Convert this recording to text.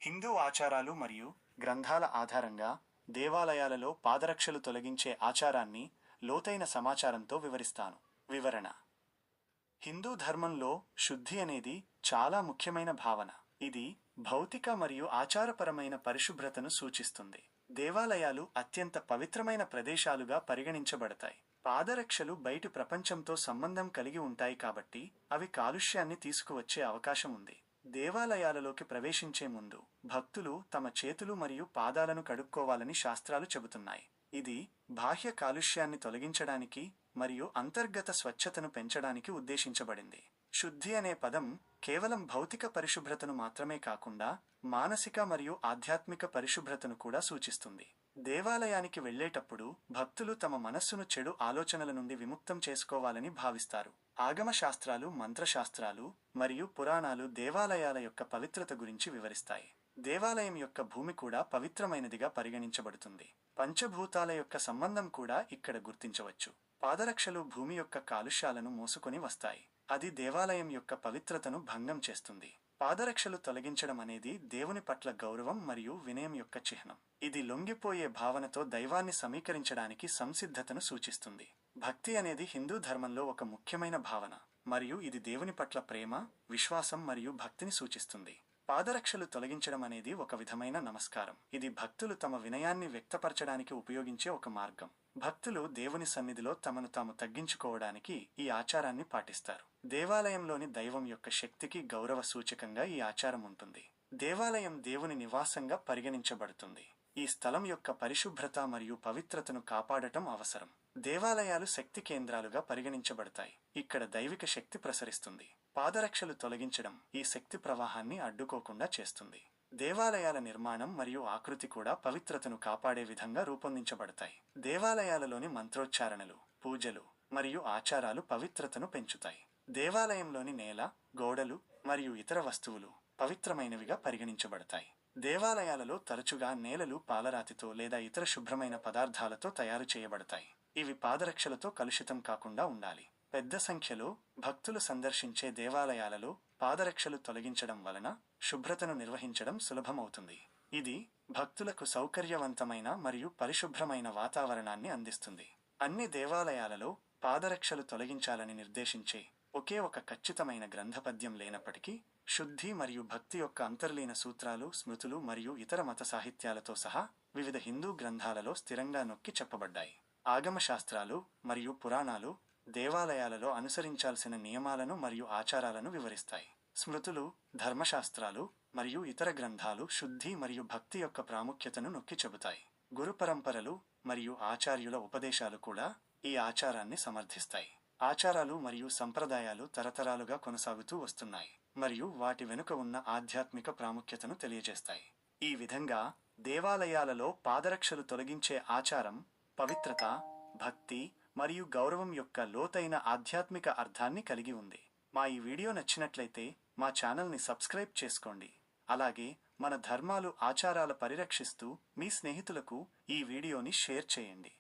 హిందూ ఆచారాలు మరియు గ్రంథాల ఆధారంగా దేవాలయాలలో పాదరక్షలు తొలగించే ఆచారాన్ని లోతైన సమాచారంతో వివరిస్తాను. వివరణ. హిందూ ధర్మంలో శుద్ధి అనేది చాలా ముఖ్యమైన భావన. ఇది భౌతిక మరియు ఆచారపరమైన పరిశుభ్రతను సూచిస్తుంది. దేవాలయాలు అత్యంత పవిత్రమైన ప్రదేశాలుగా పరిగణించబడతాయి. పాదరక్షలు బయటి ప్రపంచంతో సంబంధం కలిగి ఉంటాయి కాబట్టి అవి కాలుష్యాన్ని తీసుకువచ్చే అవకాశం ఉంది. దేవాలయాలలోకి ప్రవేశించే ముందు భక్తులు తమ చేతులు మరియు పాదాలను కడుక్కోవాలని శాస్త్రాలు చెబుతున్నాయి. ఇది బాహ్య కాలుష్యాన్ని తొలగించడానికి మరియు అంతర్గత స్వచ్ఛతను పెంచడానికి ఉద్దేశించబడింది. శుద్ధి అనే పదం కేవలం భౌతిక పరిశుభ్రతను మాత్రమే కాకుండా మానసిక మరియు ఆధ్యాత్మిక పరిశుభ్రతను కూడా సూచిస్తుంది. దేవాలయానికి వెళ్ళేటప్పుడు భక్తులు తమ మనస్సును చెడు ఆలోచనల నుండి విముక్తం చేసుకోవాలని భావిస్తారు. ఆగమ శాస్త్రాలు మంత్రశాస్త్రాలు మరియు పురాణాలు దేవాలయాల యొక్క పవిత్రత గురించి వివరిస్తాయి. దేవాలయం యొక్క భూమి కూడా పవిత్రమైనదిగా పరిగణించబడుతుంది. పంచభూతాల యొక్క సంబంధం కూడా ఇక్కడ గుర్తించవచ్చు. పాదరక్షలు భూమి యొక్క కాలుష్యాలను మోసుకొని వస్తాయి. అది దేవాలయం యొక్క పవిత్రతను భంగం చేస్తుంది. పాదరక్షలు తొలగించడం అనేది దేవుని పట్ల గౌరవం మరియు వినయం యొక్క చిహ్నం. ఇది లొంగిపోయే భావనతో దైవాన్ని సమీకరించడానికి సంసిద్ధతను సూచిస్తుంది. భక్తి అనేది హిందూ ధర్మంలో ఒక ముఖ్యమైన భావన మరియు ఇది దేవుని పట్ల ప్రేమ విశ్వాసం మరియు భక్తిని సూచిస్తుంది. పాదరక్షలు తొలగించడం అనేది ఒక విధమైన నమస్కారం. ఇది భక్తులు తమ వినయాన్ని వ్యక్తపరచడానికి ఉపయోగించే ఒక మార్గం. భక్తులు దేవుని సన్నిధిలో తమను తాము తగ్గించుకోవడానికి ఈ ఆచారాన్ని పాటిస్తారు. దేవాలయంలోని దైవం యొక్క శక్తికి గౌరవ సూచకంగా ఈ ఆచారం ఉంటుంది. దేవాలయం దేవుని నివాసంగా పరిగణించబడుతుంది. ఈ స్థలం యొక్క పరిశుభ్రత మరియు పవిత్రతను కాపాడటం అవసరం. దేవాలయాలు శక్తి కేంద్రాలుగా పరిగణించబడతాయి. ఇక్కడ దైవిక శక్తి ప్రసరిస్తుంది. పాదరక్షలు తొలగించడం ఈ శక్తి ప్రవాహాన్ని అడ్డుకోకుండా చేస్తుంది. దేవాలయాల నిర్మాణం మరియు ఆకృతి కూడా పవిత్రతను కాపాడే విధంగా రూపొందించబడతాయి. దేవాలయాలలోని మంత్రోచ్చారణలు పూజలు మరియు ఆచారాలు పవిత్రతను పెంచుతాయి. దేవాలయంలోని నేల గోడలు మరియు ఇతర వస్తువులు పవిత్రమైనవిగా పరిగణించబడతాయి. దేవాలయాలలో తరచుగా నేలలు పాలరాతితో లేదా ఇతర శుభ్రమైన పదార్థాలతో తయారు చేయబడతాయి. ఇవి పాదరక్షలతో కలుషితం కాకుండా ఉండాలి. పెద్ద సంఖ్యలో భక్తులు సందర్శించే దేవాలయాలలో పాదరక్షలు తొలగించడం వలన శుభ్రతను నిర్వహించడం సులభమవుతుంది. ఇది భక్తులకు సౌకర్యవంతమైన మరియు పరిశుభ్రమైన వాతావరణాన్ని అందిస్తుంది. అన్ని దేవాలయాలలో పాదరక్షలు తొలగించాలని నిర్దేశించే ఒకే ఒక ఖచ్చితమైన గ్రంథపద్యం లేనప్పటికీ శుద్ధి మరియు భక్తి యొక్క అంతర్లీన సూత్రాలు స్మృతులు మరియు ఇతర మత సాహిత్యాలతో సహా వివిధ హిందూ గ్రంథాలలో స్థిరంగా నొక్కి చెప్పబడ్డాయి. ఆగమశాస్త్రాలు మరియు పురాణాలు దేవాలయాలలో అనుసరించాల్సిన నియమాలను మరియు ఆచారాలను వివరిస్తాయి. స్మృతులు ధర్మశాస్త్రాలు మరియు ఇతర గ్రంథాలు శుద్ధి మరియు భక్తి యొక్క ప్రాముఖ్యతను నొక్కి చెబుతాయి. గురు పరంపరలు మరియు ఆచార్యుల ఉపదేశాలు కూడా ఈ ఆచారాన్ని సమర్థిస్తాయి. ఆచారాలు మరియు సంప్రదాయాలు తరతరాలుగా కొనసాగుతూ వస్తున్నాయి మరియు వాటి వెనుక ఉన్న ఆధ్యాత్మిక ప్రాముఖ్యతను తెలియజేస్తాయి. ఈ విధంగా దేవాలయాలలో పాదరక్షలు తొలగించే ఆచారం పవిత్రత భక్తి మరియు గౌరవం యొక్క లోతైన ఆధ్యాత్మిక అర్థాన్ని కలిగి ఉంది. మా ఈ వీడియో నచ్చినట్లయితే మా ఛానల్ని సబ్స్క్రైబ్ చేసుకోండి. అలాగే మన ధర్మాలు ఆచారాల పరిరక్షిస్తూ మీ స్నేహితులకు ఈ వీడియోని షేర్ చేయండి.